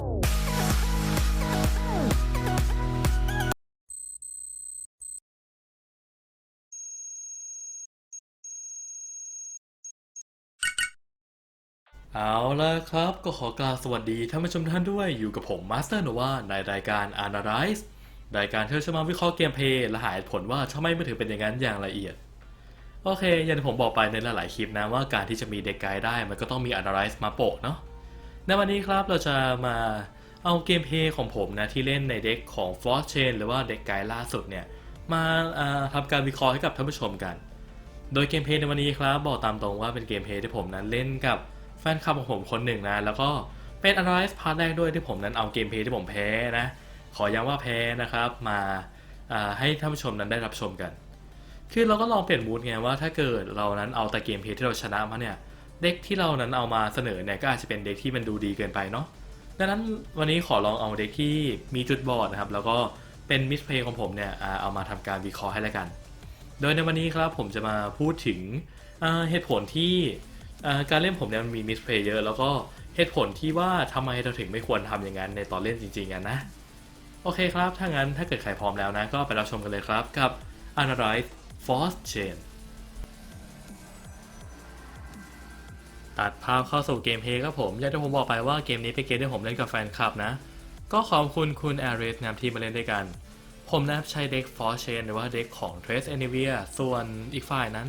เอาละครับ ก็ขอกล่าวสวัสดีท่านผู้ชมท่านด้วยอยู่กับผมมาสเตอร์โนวาในรายการ Analyze รายการที่จะมาวิเคราะห์เกมเพลย์และหาผลว่าทำไมมันถึงเป็นอย่างนั้นอย่างละเอียด โอเค อย่างที่ผมบอกไปในหลายๆคลิปนะว่าการที่จะมีเด็กไกด์ได้มันก็ต้องมี Analyze มาโปะเนาะ ในวันนี้ครับเราจะมาเอาเกมเพย์ของผมนะที่เล่นในเด็กของ f o r c h a i n หรือว่าเด็กไกด์ล่าสุดเนี่ยมาาทำการวิเคราะห์ให้กับท่านผู้ชมกัน โดยเกมเพย์ในวันนี้ครับบอกตามตรงว่าเป็นเกมเพย์ที่ผมนั้นเล่นกับแฟนคลับของผมคนหนึ่งนะแล้วก็เป็น analyze พาร์ทแรกด้วยที่ผมนั้นเอาเกมเพย์ที่ผมแพ้นะขอย้ำว่าแพ้นะครับมาาให้ท่านผู้ชมนั้นได้รับชมกัน คือเราก็ลองเปลี่ยนมูดไงว่าถ้าเกิดเรานั้นเอาแต่เกมเพย์ที่เราชนะมาเนี่ย เด็กที่เรานั้นเอามาเสนอเนี่ยก็อาจจะเป็นเด็กที่มันดูดีเกินไปเนาะดังนั้นวันนี้ขอลองเอาเด็กที่มีจุดบอดนะครับแล้วก็เป็นมิสเพลย์ของผมเนี่ยเอามาทำการวิเคราะห์ให้แล้วกัน โดยในวันนี้ครับผมจะมาพูดถึงเหตุผลที่การเล่นผมเนี่ยมันมีมิสเพลย์เยอะ แล้วก็เหตุผลที่ว่าทำไมเราถึงไม่ควรทำอย่างนั้นในตอนเล่นจริงๆกันนะ โอเคครับ ถ้างั้นถ้าเกิดใครพร้อมแล้วนะ ก็ไปรับชมกันเลยครับกับ Analyze Force Chain ตัดภาพเข้าสู่เกมเพลย์ครับผมอย่างที่ผมบอกไปว่าเกมนี้เป็นเกมที่ผมเล่นกับแฟนคลับนะ ก็ขอบคุณคุณแอริสนะที่มาเล่นด้วยกัน ผมนะครับใช้เด็ก Force Chain หรือว่าเด็กของ Trace Anivia ส่วนอีกฝ่ายนั้น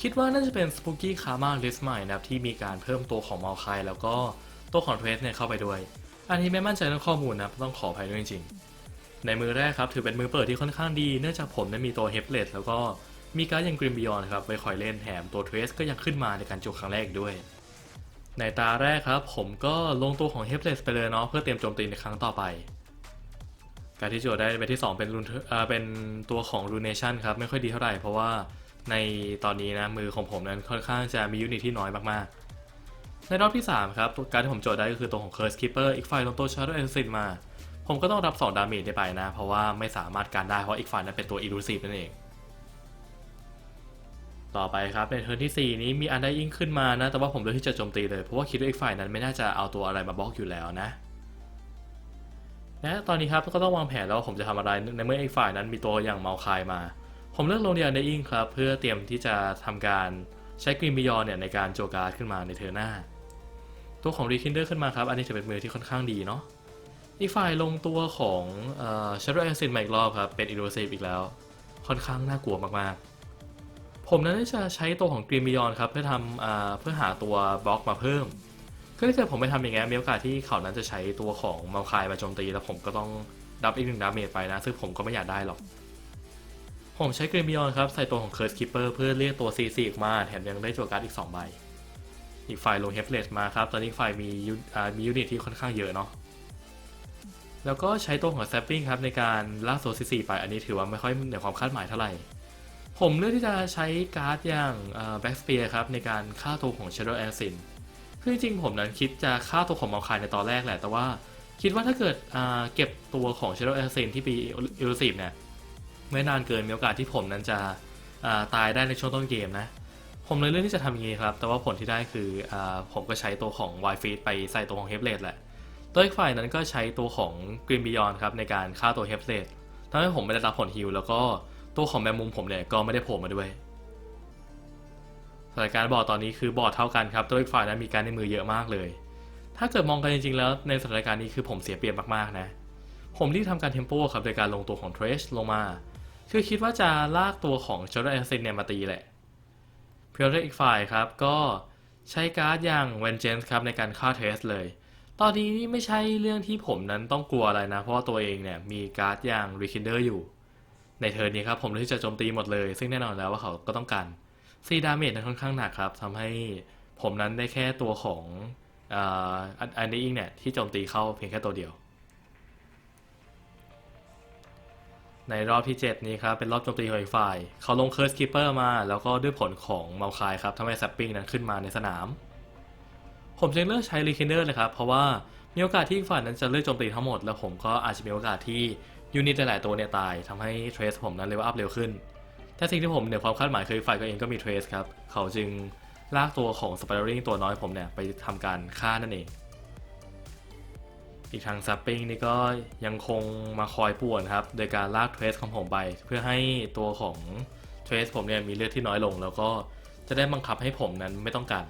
คิดว่าน่าจะเป็น Spooky Karma List ใหม่นะครับที่มีการเพิ่มตัวของ m a l k a i แล้วก็ตัวของ Trace เนี่ยเข้าไปด้วย อันนี้ไม่มั่นใจเรื่องข้อมูลนะต้องขออภัยด้วยจริงๆในมือแรกครับถือเป็นมือเปิดที่ค่อนข้างดี เนื่องจากผมนั้นมีตัว h e p l e t แล้วก็มีการดยัง Grim Beyond ครับไว้คอยเล่นแถมตัว Trace ก็ยังขึ้นมาในการจุกครั้งแรกด้วย ในตาแรกครับ ผมก็ลงตัวของ h e p l e t ไปเลยเนาะเพื่อเตรียมโจมตีในครั้งต่อไป การที่โจทย์ได้ไปที่ 2 เป็นรุนอ่าเป็นตัวของ Runation ครับ ไม่ค่อยดีเท่าไหร่ เพราะว่าในตอนนี้นะมือของผมนั้นค่อนข้างจะมียูนิตที่น้อยมากๆ ในรอบที่ 3 ครับตัวการที่ผมโจทย์ได้ก็คือตัวของ Curse Keeper อีกฝ่ายลงตัว Shadow Assassin มา ผมก็ต้องรับ 2 ดาเมจได้ไปนะ เพราะว่าไม่สามารถการได้เพราะอีกฝ่ายนั้นเป็นตัว Elusive นั่นเอง ต่อไปครับในเทิร์นที่ 4 นี้มีอันได้ยิ่งขึ้นมานะ แต่ว่าผมเลือกที่จะโจมตีเลย เพราะว่าคิดว่าอีกฝ่ายนั้นไม่น่าจะเอาตัวอะไรมาบล็อกอยู่แล้วนะและตอนนี้ครับก็ต้องวางแผนแล้วว่าผมจะทำอะไรในเมื่ออีกฝ่ายนั้นมีตัวอย่างเมาคายมา ผมเลือกลงเดียนในอิงครับ เพื่อเตรียมที่จะทำการใช้กรีนบิยอนเนี่ยในการโจการ์ดขึ้นมาในเทอร์นหน้า ตัวของรีคินเดอร์ขึ้นมาครับ อันนี้จะเป็นมือที่ค่อนข้างดีเนาะอีกฝ่ายลงตัวของเอ่อชาร์ลแอซินมาอีกรอบครับเป็นอีโรเซฟอีกแล้ว ค่อนข้างน่ากลัวมากๆ ผมนั้นจะใช้ตัวของกรีนบิยอนครับเพื่อทำเพื่อหาตัวบล็อกมาเพิ่มก็ถ้าเกิดผมไปทำอย่างเงี้นมีโอกาสที่เขานั้นจะใช้ตัวของมาคายมาโจมตีแล้วผมก็ต้องรับอีกหนึ่งดาเมจไปนะ ซึ่งผมก็ไม่อยากได้หรอก ผมใช้เกรมบิยอนครับใส่ตัวของเคิร์สคิปเปอร์เพื่อเรียกตัว CC ออกมาแถมยังได้จั่วการ์ดอีก2ใบอีกฝ่ายลงเฮฟเลสมาครับตอนนี้ฝ่ายมีอ่ามียูนิตที่ค่อนข้างเยอะเนาะแล้วก็ใช้ตัวของแซปปิ้งครับในการลากโซ CC ไปอันนี้ถือว่าไม่ค่อยเหนือความคาดหมายเท่าไหร่ ผมเลือกที่จะใช้การ์ดอย่างแบ็กสเปียร์ครับในการฆ่าตัวของ Shadow a s i n คือจริงผมนั้นคิดจะฆ่าตัวของมาคายในตอนแรกแหละ แต่ว่าคิดว่าถ้าเกิดเก็บตัวของ Shadow Assassin ที่ปีอิลูซีฟเนี่ยไม่นานเกินมีโอกาสที่ผมนั้นจะตายได้ในช่วงต้นเกมนะ ผมเลยเลือกที่จะทำอย่างนี้ครับ แต่ว่าผลที่ได้คืออผมก็ใช้ตัวของ w i f e e d ไปใส่ตัวของ h e b l a d e แหละตัวอีกฝ่ายนั้นก็ใช้ตัวของ Green Beyond ครับในการฆ่าตัว h e b l a d e ทำให้ผมไม่ได้รับผลฮิลแล้วก็ ตัวของแมมมุมผมเนี่ยก็ไม่ได้โผล่มาด้วยสถานการณ์บอร์ดตอนนี้คือบอร์ดเท่ากันครับตัวอีกฝ่ายนั้นมีการในมือเยอะมากเลย ถ้าเกิดมองกันจริงๆแล้วในสถานการณ์นี้คือผมเสียเปรียบมากๆนะ ผมรีบทำการเทมโปครับโดยการลงตัวของเทรชลงมา คือคิดว่าจะลากตัวของเชอร์แอนเซนเนี่ยมาตีแหละเพียงแต่อีกฝ่ายครับก็ใช้การ์ดอย่างเวนเจนส์ครับในการฆ่าเทสเลย ตอนนี้นี่ไม่ใช่เรื่องที่ผมนั้นต้องกลัวอะไรนะ เพราะว่าตัวเองเนี่ยมีการ์ดอย่างรีคินเดอร์อยู่ ในเทิร์นนี้ครับผมเลยที่จะโจมตีหมดเลย ซึ่งแน่นอนแล้วว่าเขาก็ต้องการซีดาเมจนั้นค่อนข้างหนักครับทำให้ผมนั้นได้แค่ตัวของอันอันนี้เองเนี่ยที่โจมตีเข้าเพียงแค่ตัวเดียว ในรอบที่ 7 นี้ครับเป็นรอบโจมตีของอีกฝ่ายเขาลงเคิร์สคิปเปอร์มา แล้วก็ด้วยผลของเมาคายครับทำให้แซปปิ้งนั้นขึ้นมาในสนาม ผมจึงเลือกใช้รีคินเดอร์เลยครับ เพราะว่ามีโอกาสที่ฝ่ายนั้นจะเลือกโจมตีทั้งหมด แล้วผมก็อาจจะมีโอกาสที่ ยูนิตหลาย ๆ ตัวเนี่ยตายทำให้เทรสผมนั้นเลเวลอัพเร็วขึ้น แต่สิ่งที่ผมเหนือความคาดหมายคือฝ่ายก็เองก็มีเทรสครับ เขาจึงลากตัวของสไปเดอริงตัวน้อยผมเนี่ยไปทำการฆ่านั่นเอง อีกทางซัปปิ้งนี่ก็ยังคงมาคอยป่วนครับ โดยการลากเทรสของผมไป เพื่อให้ตัวของเทรสผมเนี่ยมีเลือดที่น้อยลง แล้วก็จะได้บังคับให้ผมนั้นไม่ต้องการ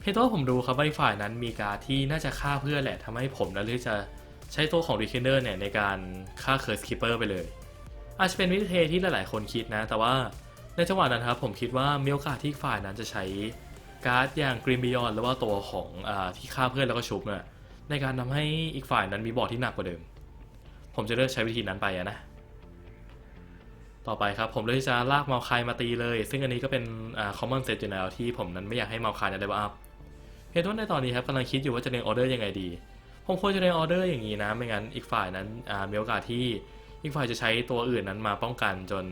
เพียงแต่ว่าผมดูครับว่าฝ่ายนั้นมีการที่น่าจะฆ่าเพื่อนแหละทำให้ผมนั้นเลือกจะ ใช้ตัวของรีเคนเดอร์เนี่ยในการฆ่าเคิร์สคิปเปอร์ไปเลย อาจจะเป็นวิธีที่หลายๆ คนคิดนะ แต่ว่าในจังหวะนั้นครับผมคิดว่ามีโอกาสที่อีกฝ่ายนั้นจะใช้การ์ดอย่างกรีนบิยอนหรือว่าตัวของอที่ฆ่าเพื่อนแล้วก็ชุบเนี่ยในการทำให้อีกฝ่ายนั้นมีบอร์ดที่หนักกว่าเดิม ผมจะเลือกใช้วิธีนั้นไปะนะ ต่อไปครับผมเลยจะลากเมาคายมาตีเลย ซึ่งอันนี้ก็เป็นอ common sense อยู่แล้วที่ผมนั้นไม่อยากให้เมาคายนั้นได้ว่าอัพเห็นว่าในตอนนี้ครับกำลังคิดอยู่ว่าจะเรียงออเดอร์ยังไงดี ผมควรจะเรียงออเดอร์อย่างนี้นะ ไม่งั้นอีกฝ่ายนั้นมีโอกาสที่อีกฝ่ายจะใช้ตัวอื่นนั้นมาป้องกันจน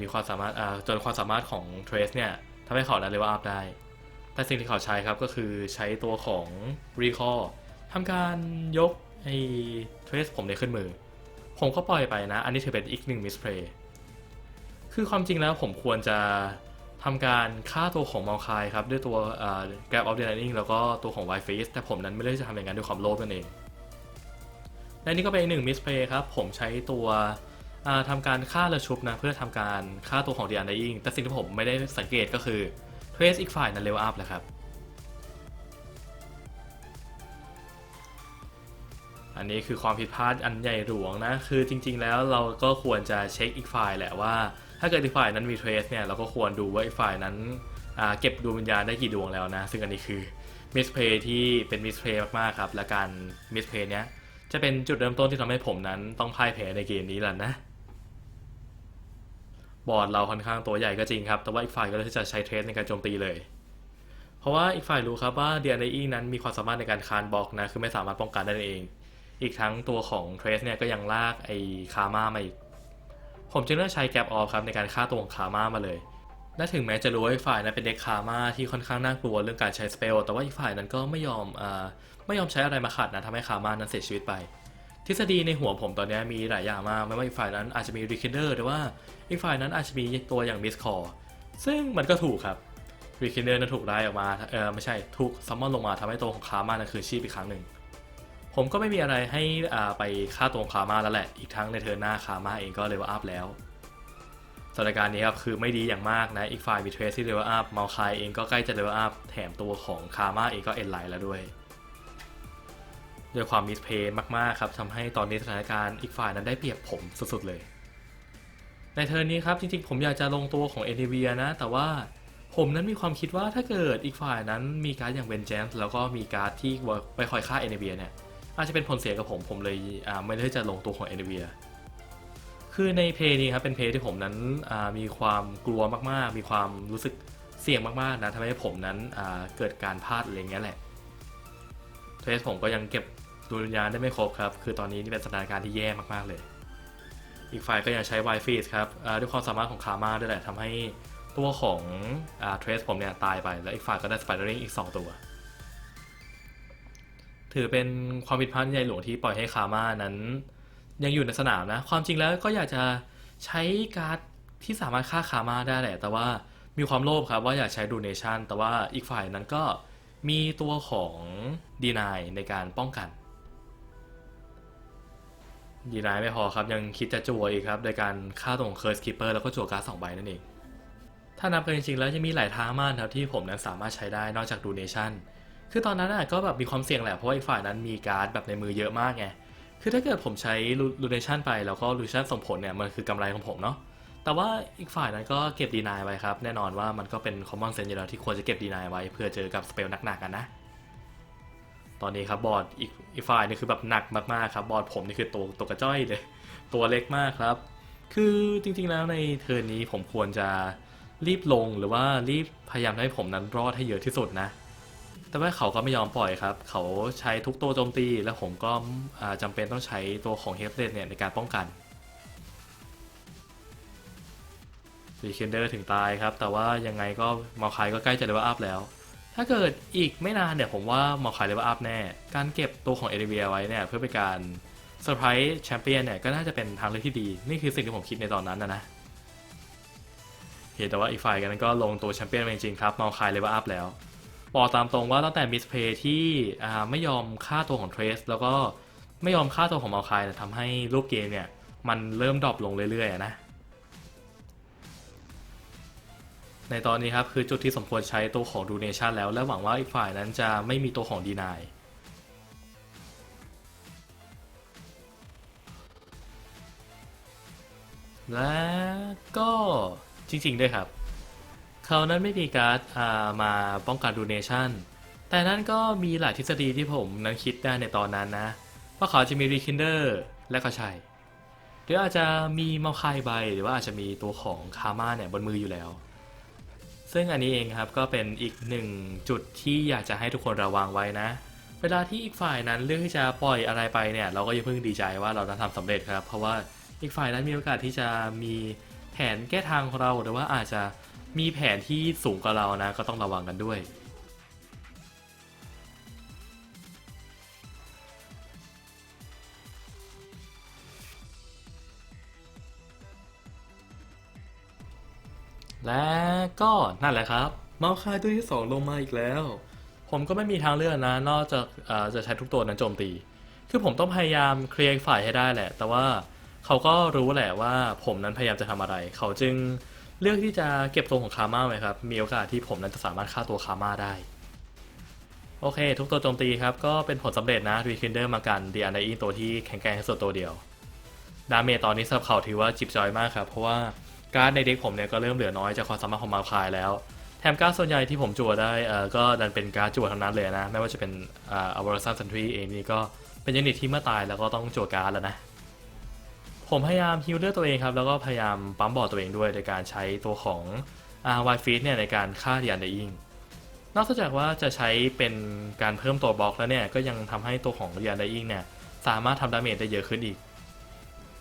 มีความสามารถจนความสามารถของ Trace เนี่ยทำให้เขานั้นเลเวลอัพได้ แต่สิ่งที่เขาใช้ครับก็คือใช้ตัวของ Recall ทำการยกไอ้ Trace ผมเนี่ยขึ้นมือ ผมก็ปล่อยไปนะ อันนี้ถือเป็นอีกหนึ่ง misplay คือความจริงแล้วผมควรจะ ทำการฆ่าตัวของมอลคายครับ ด้วยตัวอ่า Grab of the Lightning แล้วก็ตัวของ Wild Face แต่ผมนั้นไม่ได้จะทำอย่างนั้นด้วยความโลภนั่นเองและนี่ก็เป็นอีกหนึ่ง misplay ครับ ผมใช้ตัวอ่าทำการฆ่าและชุบนะเพื่อทำการฆ่าตัวของ The Undying แต่สิ่งที่ผมไม่ได้สังเกตก็คือ Trace อีกฝ่ายนั้นเลเวลอัพแหละครับอันนี้คือความผิดพลาดอันใหญ่หลวงนะ คือจริงๆแล้วเราก็ควรจะเช็คอีกฝ่ายแหละว่า ถ้าเกิดอีกฝ่ายนั้นมีเทรสเนี่ยเราก็ควรดูว่าอีกฝ่ายนั้นเก็บดวงวิญญาณได้กี่ดวงแล้วนะ ซึ่งอันนี้คือมิสเพย์ที่เป็นมิสเพย์มากๆครับ และการมิสเพย์เนี้ยจะเป็นจุดเริ่มต้นที่ทำให้ผมนั้นต้องพ่ายแพ้ในเกมนี้แหละนะ บอร์ดเราค่อนข้างตัวใหญ่ก็จริงครับ แต่ว่าอีกฝ่ายก็เลยจะใช้เทรสในการโจมตีเลย เพราะว่าอีกฝ่ายรู้ครับว่าเดียนไอิงนั้นมีความสามารถในการคานบล็อกนะ คือไม่สามารถป้องกันได้เอง อีกทั้งตัวของเทรสเนี่ยก็ยังลากไอ้คาม่ามาอีก ผมจึงเลือกใช้แก p ออฟครับในการฆ่าตัวของคาม่ามาเลยและถึงแม้จะรู้ว่าอีกฝ่ายนั้นเป็นเด็กคาม่าที่ค่อนข้างน่ากลัวเรื่องการใช้สเปล แต่ว่าอีกฝ่ายนั้นก็ไม่ยอมอ่าไม่ยอมใช้อะไรมาขัดนะทำให้คาม่านั้นเสียชีวิตไป ทฤษฎีในหัวผมตอนนี้มีหลายอย่างมากไม่ว่าอีกฝ่ายนั้นอาจจะมีรีคนเดอร์หรือว่าอีกฝ่ายนั้นอาจจะมีตัวอย่างมิสคอร์ซึ่งมันก็ถูกครับรีคนเดอร์นั้นถูกไล่ออกมาเออไม่ใช่ถูกซัมมอนลงมาทำให้ตัวของคาม่านั้นคืนชีพอีกครั้งหนึ่ง ผมก็ไม่มีอะไรให้อ่าไปฆ่าตัวของคาม่าแล้วแหละ อีกทั้งในเทิร์หน้าคาม่าเองก็เลเวลอัพแล้วสถานการณ์นี้ครับคือไม่ดีอย่างมากนะ อีกฝ่ายมีเทรสที่เลเวลอัพ มาคายเองก็ใกล้จะเลเวลอัพ แถมตัวของคาม่าเองก็เอ็นไลน์แล้วด้วยด้วยความมิสเพย์มาก ๆ ครับทำให้ตอนนี้สถานการณ์อีกฝ่ายนั้นได้เปรียบผมสุด ๆ เลย ในเทิร์นี้ครับ จริง ๆ ผมอยากจะลงตัวของ n อ v i a นะ แต่ว่าผมนั้นมีความคิดว่าถ้าเกิดอีกฝ่ายนั้นมีการดอย่างเวนเจนส์แล้วก็มีการดที่ไปคอยฆ่า n อ v i a เนี่ย อาจจะเป็นผลเสียกับผม ผมเลยไม่ได้จะลงตัวของ n อ v i a คือในเพลย์นี้ครับเป็นเพลย์ที่ผมนั้นมีความกลัวมากๆ มีความรู้สึกเสี่ยงมากๆนะทำให้ผมนั้นเกิดการพลาดอะไรเงี้ยแหละเทสผมก็ยังเก็บดวงวิญญาณได้ไม่ครบครับ คือตอนนี้นี่เป็นสถานการณ์ที่แย่มากๆเลย อีกฝ่ายก็ยังใช้ w i f i ครับด้วยความสามารถของคาร์ม่าด้วยแหละทำให้ตัวของเทรสผมเนี่ยตายไป แล้วอีกฝ่ายก็ได้สไปเดอริงอีก 2 ตัว ถือเป็นความผิดพลาดใหญ่หลวงที่ปล่อยให้คาม่านั้น ยังอยู่ในสนามนะ ความจริงแล้วก็อยากจะใช้การ์ดที่สามารถฆ่าคาม่าได้แหละ แต่ว่ามีความโลภครับว่าอยากใช้ดูเนชั่น แต่ว่าอีกฝ่ายนั้นก็มีตัวของดีนายในการป้องกันดีนายไม่พอครับ ยังคิดจะจั่วอีกครับ โดยการฆ่าตัวของเคิร์สคิปเปอร์แล้วก็จั่วการ์ดสองใบนั่นเอง ถ้านับกันจริงๆแล้วยังมีหลายทางมากครับที่ผมนั้นสามารถใช้ได้นอกจากดูเนชั่น คือตอนนั้นน่ะก็แบบมีความเสี่ยงแหละเพราะว่าอีกฝ่ายนั้นมีการ์ดแบบในมือเยอะมากไง คือถ้าเกิดผมใช้ลูเนชันไปแล้วก็ลูเนชันส่งผลเนี่ยมันคือกำไรของผมเนาะ แต่ว่าอีกฝ่ายนั้นก็เก็บดีนายไว้ครับ แน่นอนว่ามันก็เป็นคอมมอนเซนอยู่แล้วที่ควรจะเก็บดีนายไว้เพื่อเจอกับสเปลหนักๆกันนะ ตอนนี้ครับบอร์ดอีกอีกฝ่ายนี่คือแบบหนักมากๆครับบอร์ดผมนี่คือตัวตัวกระจ้อยเลย ตัวเล็กมากครับ คือจริงๆแล้วในเทิร์นนี้ผมควรจะรีบลงหรือว่ารีบพยายามให้ผมนั้นรอดให้เยอะที่สุดนะ แต่ว่าเขาก็ไม่ยอมปล่อยครับ เขาใช้ทุกตัวโจมตี แล้วผมก็อ่าจำเป็นต้องใช้ตัวของเฮฟเดนเนี่ยในการป้องกันรีเคนเดอร์ถึงตายครับ แต่ว่ายังไงก็มาคายก็ใกล้จะเลเวลอัพแล้ว ถ้าเกิดอีกไม่นานเนี่ยผมว่ามาคายเลเวลอัพแน่ การเก็บตัวของเอเดเวียไว้เนี่ยเพื่อเป็นการเซอร์ไพรส์แชมเปี้ยนเนี่ยก็น่าจะเป็นทางเลือกที่ดี นี่คือสิ่งที่ผมคิดในตอนนั้นนะนะเห็นแต่ว่าอีกฝ่ายกันก็ลงตัวแชมเปี้ยนจริงๆครับมาคายเลเวลอัพแล้ว บอกตามตรงว่าตั้งแต่มิสเพย์ที่ไม่ยอมฆ่าตัวของเทรสแล้วก็ไม่ยอมฆ่าตัวของมาคายทำให้รูปเกมเนี่ย มันเริ่มดรอปลงเรื่อยๆนะ ในตอนนี้ครับ คือจุดที่สมควรใช้ตัวของดูเนชั่นแล้ว และหวังว่าอีกฝ่ายนั้นจะไม่มีตัวของดีนายและก็จริงๆด้วยครับ เขานั้นไม่มีการ์ดมาป้องกันดูเนชั่น แต่นั่นก็มีหลายทฤษฎีที่ผมนั้นคิดได้ในตอนนั้นนะ ว่าเขาจะมีรีคินเดอร์และก็ใช่หรืออาจจะมีเมาคายใบหรือว่าอาจจะมีตัวของคาม่าเนี่ยบนมืออยู่แล้ว ซึ่งอันนี้เองครับก็เป็นอีกหนึ่งจุดที่อยากจะให้ทุกคนระวังไว้นะ เวลาที่อีกฝ่ายนั้นเลือกที่จะปล่อยอะไรไปเนี่ย เราก็อย่าเพิ่งดีใจว่าเราจะทำสำเร็จครับ เพราะว่าอีกฝ่ายนั้นมีโอกาสที่จะมีแผนแก้ทางของเราหรือว่าอาจจะ มีแผนที่สูงกว่าเรานะ ก็ต้องระวังกันด้วย และก็นั่นแหละครับ เมาคายตัวที่ 2 ลงมาอีกแล้ว ผมก็ไม่มีทางเลือกนะ นอกจากเอ่อจะใช้ทุกตัวนั้นโจมตี คือผมต้องพยายามเคลียร์อีกฝ่ายให้ได้แหละ แต่ว่าเขาก็รู้แหละว่าผมนั้นพยายามจะทำอะไร เขาจึง เลือกที่จะเก็บตัวของคาม่าไว้ครับ มีโอกาสที่ผมนั้นจะสามารถฆ่าตัวคาม่าได้ โอเค ทุกตัวโจมตีครับ ก็เป็นผลสำเร็จนะรีคินเดอร์มากันดีอันไดอินตัวที่แข็งแกร่งที่สุดตัวเดียว ดาเมจตอนนี้สำหรับเขาถือว่าจิบจอยมากครับ เพราะว่าการ์ดในเด็กผมเนี่ยก็เริ่มเหลือน้อยจากความสามารถของมาคายแล้ว แถมการ์ดส่วนใหญ่ที่ผมจั่วได้เออก็ดันเป็นการ์ดจั่วทั้งนั้นเลยนะ ไม่ว่าจะเป็นอ่าอวอร์ซันซันทรีเองนี่ก็เป็นยูนิตที่เมื่อตายแล้วก็ต้องจั่วการ์ดแล้วนะ ผมพยายามฮิลเลอร์ตัวเองครับ แล้วก็พยายามปั๊มบอร์ดตัวเองด้วย โดยการใช้ตัวของอ่าไวฟีดเนี่ยในการฆ่าเดีอันเดอิงนอกจากว่าจะใช้เป็นการเพิ่มตัวบล็อกแล้วเนี่ยก็ยังทำให้ตัวของเดีอันเดอิงเนี่ยสามารถทำดาเมจได้เยอะขึ้นอีก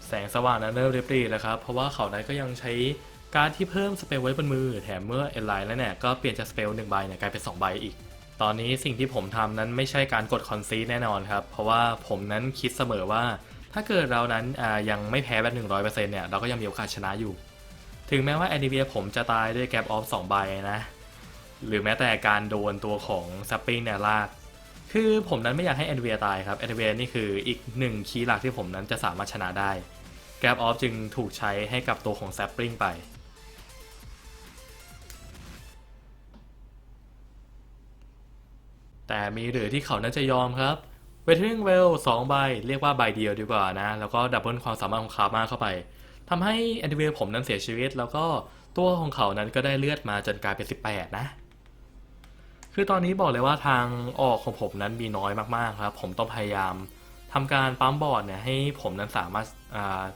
แสงสว่างนั้นเริ่มเรียบรีแล้วครับ เพราะว่าเขานั้นก็ยังใช้การที่เพิ่มสเปลไว้บนมือแถมเมื่อเอ็นไลน์แล้วเนี่ยก็เปลี่ยนจากสเปลหนึ่งใบเนี่ยกลายเป็น2ใบอีกตอนนี้สิ่งที่ผมทำนั้นไม่ใช่การกดคอนซีแน่นอนครับ เพราะว่าผมนั้นคิดเสมอว่า ถ้าเกิดเรานั้นยังไม่แพ้แบบหนึ่งร้อยเนี่ยเราก็ยังมีโอกาสชนะอยู่ ถึงแม้ว่าแอนิเวียผมจะตายด้วยแกปออฟสองใบนะ หรือแม้แต่การโดนตัวของซัปปิ้งเนี่ยลาก คือผมนั้นไม่อยากให้แอนเวียตายครับแอนเวียนี่คืออีกหนึ่งคีย์หลักที่ผมนั้นจะสามารถชนะได้แก p ออฟจึงถูกใช้ให้กับตัวของแซปปริงไปแต่มีหรือที่เขานั้นจะยอมครับ เวท e ริงเวลสองใบ เรียกว่าใบเดียวดีกว่านะ แล้วก็ดับเบิลความสามารถของคาร์มาเข้าไปทำให้แอนดิเวลผมนั้นเสียชีวิต แล้วก็ตัวของเขานั้นก็ได้เลือดมาจนกลายเป็น 18 นะ คือตอนนี้บอกเลยว่าทางออกของผมนั้นมีน้อยมากๆครับ ผมต้องพยายามทำการปั๊มบอดเนี่ยให้ผมนั้นสามารถ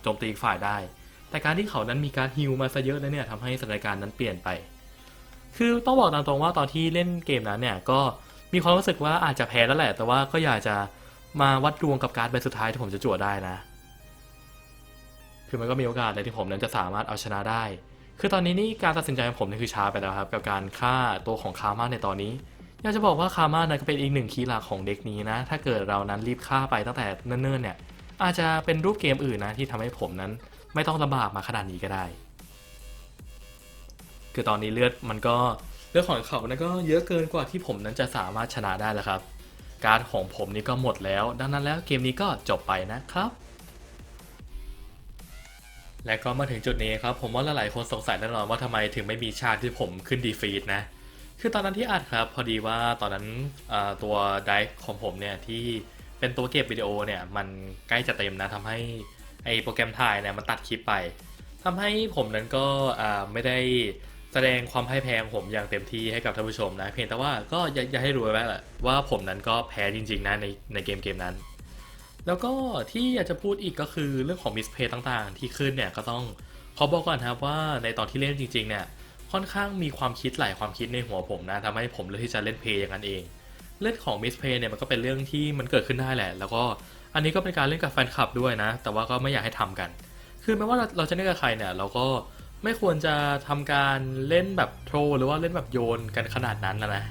โจมตีอีกฝ่ายได้ แต่การที่เขานั้นมีการฮิลมาซะเยอะแล้วเนี่ยทำให้สถานการณ์นั้นเปลี่ยนไป คือต้องบอกตามตรงว่าตอนที่เล่นเกมนั้นเนี่ยก็ มีความรู้สึกว่าอาจจะแพ้แล้วแหละ แต่ว่าก็อยากจะมาวัดดวงกับการ์ดใบสุดท้ายที่ผมจะจั่วได้นะ คือมันก็มีโอกาสเลยที่ผมนั้นจะสามารถเอาชนะได้ คือตอนนี้นี่การตัดสินใจของผมนี่คือช้าไปแล้วครับ กับการฆ่าตัวของคาร์มาในตอนนี้ อยากจะบอกว่าคาร์มานั้นก็เป็นอีกหนึ่งคีย์หลักของเด็กนี้นะ ถ้าเกิดเรานั้นรีบฆ่าไปตั้งแต่เนิ่นๆเนี่ย อาจจะเป็นรูปเกมอื่นนะที่ทำให้ผมนั้น ไม่ต้องลำบากมาขนาดนี้ก็ได้ คือตอนนี้เลือดมันก็ เลือดของเขานั้นก็เยอะเกินกว่าที่ผมนั้นจะสามารถชนะได้แล้วครับ การดของผมนี่ก็หมดแล้ว ดังนั้นแล้วเกมนี้ก็จบไปนะครับ และก็มาถึงจุดนี้ครับ ผมว่าหลายๆคนสงสัยแน่นอนว่าทำไมถึงไม่มีฉากที่ผมขึ้นดีฟีดนะ คือตอนนั้นที่อัดครับ พอดีว่าตอนนั้นตัวไดฟ์ของผมเนี่ยที่เป็นตัวเก็บวิดีโอเนี่ยมันใกล้จะเต็มนะทำให้ไอโปรแกรมถ่ายเนี่ยมันตัดคลิปไปทำให้ผมนั้นก็ไม่ได้ แสดงความพ่ายแพ้ของผมอย่างเต็มที่ให้กับท่านผู้ชมนะเพียงแต่ว่าก็อยากอยาให้รู้ไว้แหละว่าผมนั้นก็แพ้จริงๆนะในในเกมเกมนั้น แล้วก็ที่อยากจะพูดอีกก็คือเรื่องของมิสเพย์ต่างๆ ที่ขึ้นเนี่ยก็ต้องขอบอกก่อนนะครับว่าในตอนที่เล่นจริงๆเนี่ยค่อนข้างมีความคิดหลายความคิดในหัวผมนะทำให้ผมเลือกที่จะเล่นเพย์อย่างนั้นเองเรื่องของมิสเพย์เนี่ยมันก็เป็นเรื่องที่มันเกิดขึ้นได้แหละ แล้วก็อันนี้ก็เป็นการเล่นกับแฟนคลับด้วยนะ แต่ว่าก็ไม่อยากให้ทำกัน คือไม่ว่าเราเราจะเล่นกับใครเนี่ยเราก็ ไม่ควรจะทำการเล่นแบบโทรหรือว่าเล่นแบบโยนกันขนาดนั้นนะนะ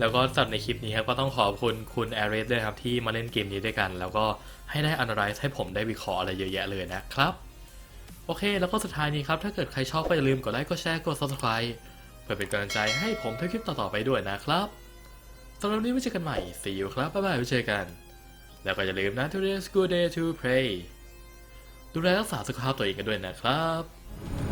แล้วก็สำหรับในคลิปนี้ครับก็ต้องขอบคุณคุณแอรเรสด้วยครับที่มาเล่นเกมนี้ด้วยกัน แล้วก็ให้ได้ analyze ให้ผมได้วิเคราะห์อะไรเยอะแยะเลยนะครับ โอเค แล้วก็สุดท้ายนี้ครับ ถ้าเกิดใครชอบก็อย่าลืมกดไลค์กดแชร์กด subscribe เพื่อเป็นกำลังใจให้ผมทำคลิปต่อๆไปด้วยนะครับสำหรับวันนี้ไว้เจอกันใหม่ see you ครับบ๊ายบายไว้เจอกัน แล้วก็อย่าลืมนะ today's good day to pray ดูแลรักษาสุขภาพตัวเองกันด้วยนะครับ